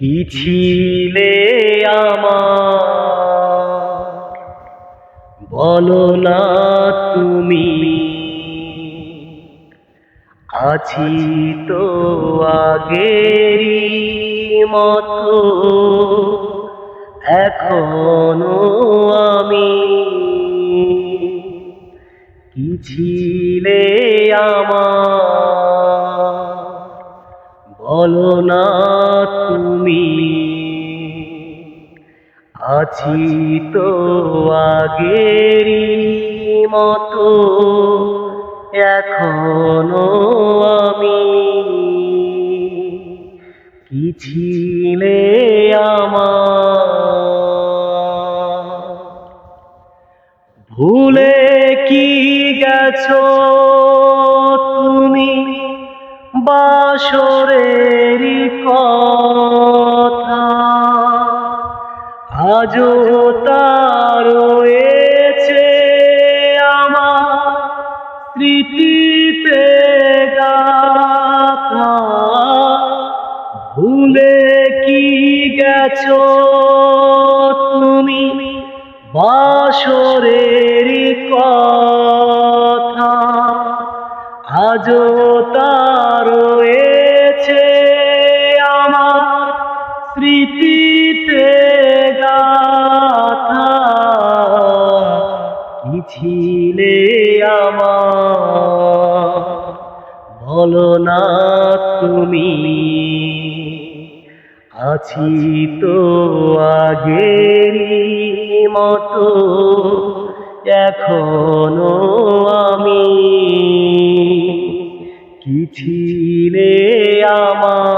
কি ছিলে বলো না তুমি। আছি তো আগেরই মতো। এখনও আমি। কি ছিলে আমার? বলো না তুমি আছি তো আগেরই মতো, এখনও আমি কি ছিলে ভুলে কি গেছো তুমি বাসরেরই কথা। আজও তার রয়েছে আমার স্মৃতিতে গাথা। ভুলে কি গেছো তুমি বাসরেরই কথা? আজও তার স্মৃতিতে গাথা। কি ছিলে আমার? না তুমি। আছি তো আগেরই মতো, এখনও আমি। কি ছিলে আমার?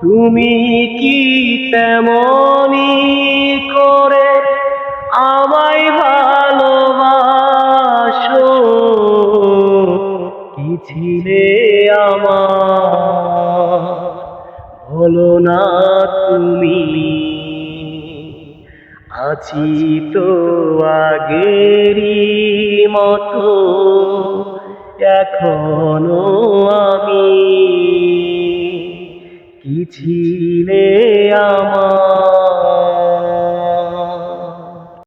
তুমি কি তেমনি করে আমায় ভালোবাসো? কি ছিলে আমার? বলো না তুমি। আছি তো আগেরই মতো। এখনও আমি। কি ছিলে আমার?